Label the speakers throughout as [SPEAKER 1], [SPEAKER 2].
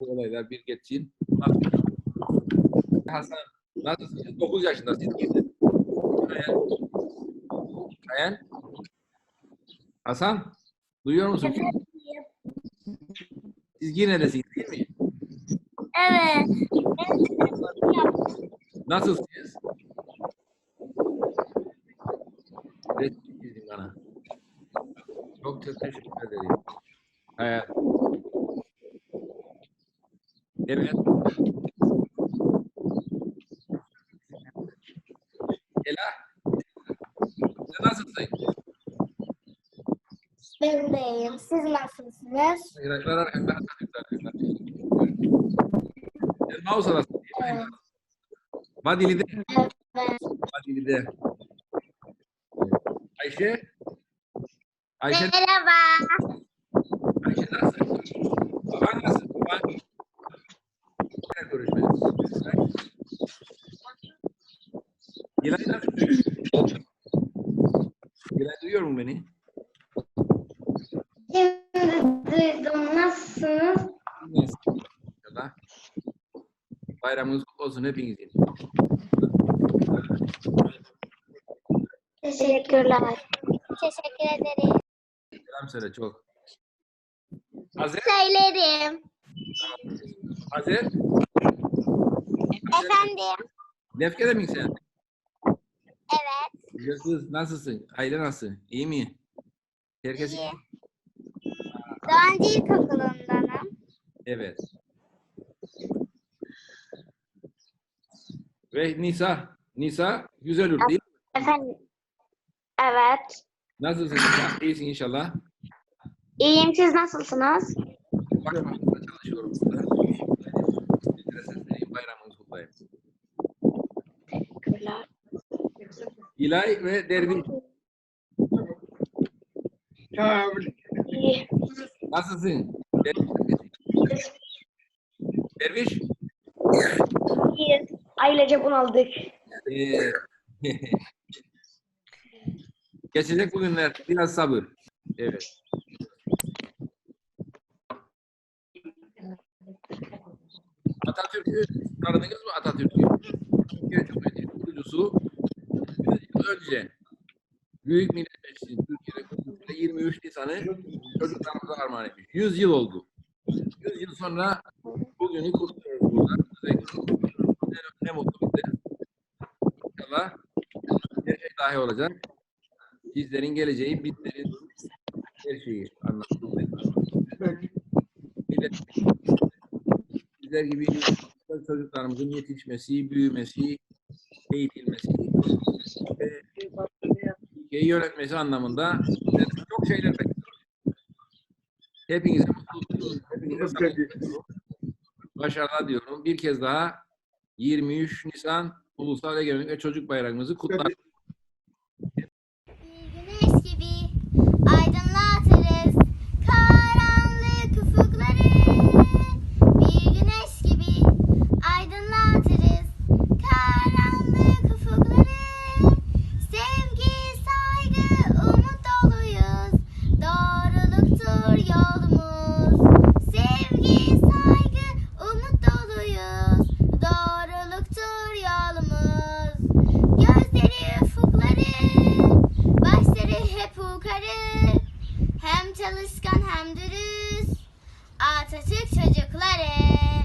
[SPEAKER 1] bu olaylar bir geçsin. Hasan nasılsın? 9 yaşındasın. Kayan. Hasan duyuyor musun? Siz Gine'desiniz değil mi?
[SPEAKER 2] Evet.
[SPEAKER 1] Nasılsınız? Resim bana. Çok teşekkür ederim. Evet. Evet. Ela. Sen nasılsın?
[SPEAKER 2] Ben deyim. Siz nasılsınız?
[SPEAKER 1] Ayaklar ayaklar ayaklar. Sen mouse arasın değil mi? Vadili'de.
[SPEAKER 2] Evet.
[SPEAKER 1] Vadili'de. Ayşe. Ayşe,
[SPEAKER 2] Merhaba.
[SPEAKER 1] Ayşe nasıl? Baban nasıl? Baban. Gel görüşmeyiz. Gilay nasıl? Gilay duyuyor mu beni?
[SPEAKER 2] Şimdi duydum. Nasılsınız?
[SPEAKER 1] Nasıl? İnşallah. Bayramınız kutlu olsun hepinizin.
[SPEAKER 2] Teşekkürler. Teşekkür ederim.
[SPEAKER 1] Selam söyle çok. Hazır?
[SPEAKER 2] Söylerim.
[SPEAKER 1] Hazır?
[SPEAKER 2] Efendim?
[SPEAKER 1] Lefke'de misin sen?
[SPEAKER 2] Evet.
[SPEAKER 1] Güzel kız, nasılsın? Aile nasıl? İyi mi? Herkes iyi.
[SPEAKER 2] İyi. Doğancı İlkokulu'ndanım.
[SPEAKER 1] Evet. Ve Nisa. Nisa Güzelür değil mi?
[SPEAKER 2] Efendim? Evet.
[SPEAKER 1] Nasılsın Nisa? İyisin inşallah.
[SPEAKER 2] İyiyim. Siz nasılsınız?
[SPEAKER 1] Bakmakta çalışıyorum burada. Sizlere kutlayayım.
[SPEAKER 2] Teşekkürler.
[SPEAKER 1] İlay ve Derviş.
[SPEAKER 2] İyi.
[SPEAKER 1] Nasılsın? Derviş. Derviş.
[SPEAKER 2] İyiyiz. Ailece bunaldık.
[SPEAKER 1] Ee, Geçecek bu günler. Biraz sabır. Evet. Atatürk'ü tanıdınız mı Atatürk'ü? Türkiye Cumhuriyeti kurucusu 100 yıl önce Büyük Millet Meclisi Türkiye'de kurulduğunda 23 Nisan'ı çocuklarımıza armağan etmiş. 100 yıl oldu. 100 yıl sonra bugünü kutluyoruz burada. Ne, ne mutlu bize. İnşallah her şey dahi olacak. Sizlerin geleceği bizlerin her şeyi anlatılıyor. Millet, bizler gibi çocuklarımızın yetişmesi, büyümesi, eğitilmesi ve ülkeyi yönetmesi anlamında çok şeyler bekliyoruz. Hepinize mutluluk. Hepinize. Başarılar diyorum. Bir kez daha 23 Nisan Ulusal Egemenlik ve Çocuk Bayramımızı kutlar.
[SPEAKER 3] Klasik Çocukları.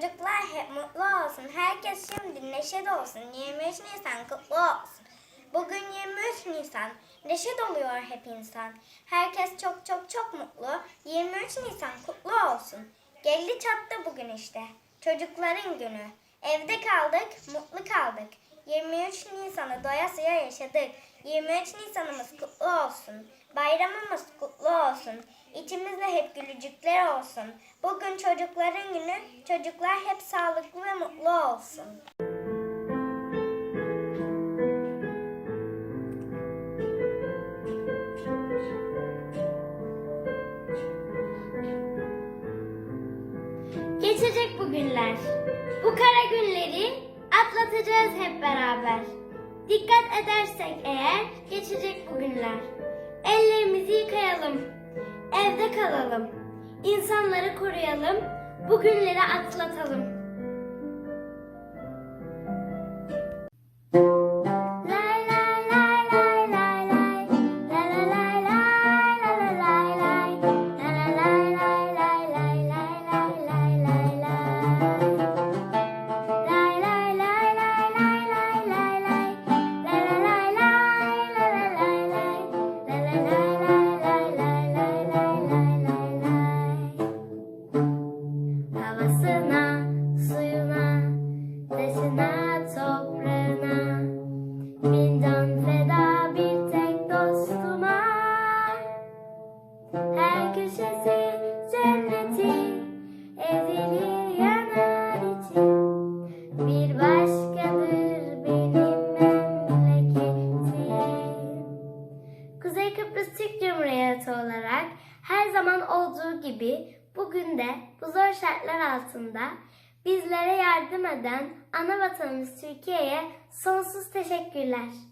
[SPEAKER 3] Çocuklar hep mutlu olsun. Herkes şimdi neşe olsun. 23 Nisan kutlu olsun. Bugün 23 Nisan. Neşe doluyor hep insan. Herkes çok çok çok mutlu. 23 Nisan kutlu olsun. Geldi çattı bugün işte. Çocukların günü. Evde kaldık, mutlu kaldık. 23 Nisan'ı doyasıya yaşadık. 23 Nisan'ımız kutlu olsun. Bayramımız kutlu olsun. İçimizde hep gülücükler olsun. Bugün çocukların günü. Çocuklar hep sağlıklı ve mutlu olsun. Geçecek bu günler. Bu kara günleri atlatacağız hep beraber. Dikkat edersek eğer geçecek bu günler. Ellerimizi yıkayalım. Evde kalalım. İnsanları koruyalım. Bu günleri atlatalım. Kıbrıs Türk Cumhuriyeti olarak her zaman olduğu gibi bugün de bu zor şartlar altında bizlere yardım eden ana vatanımız Türkiye'ye sonsuz teşekkürler.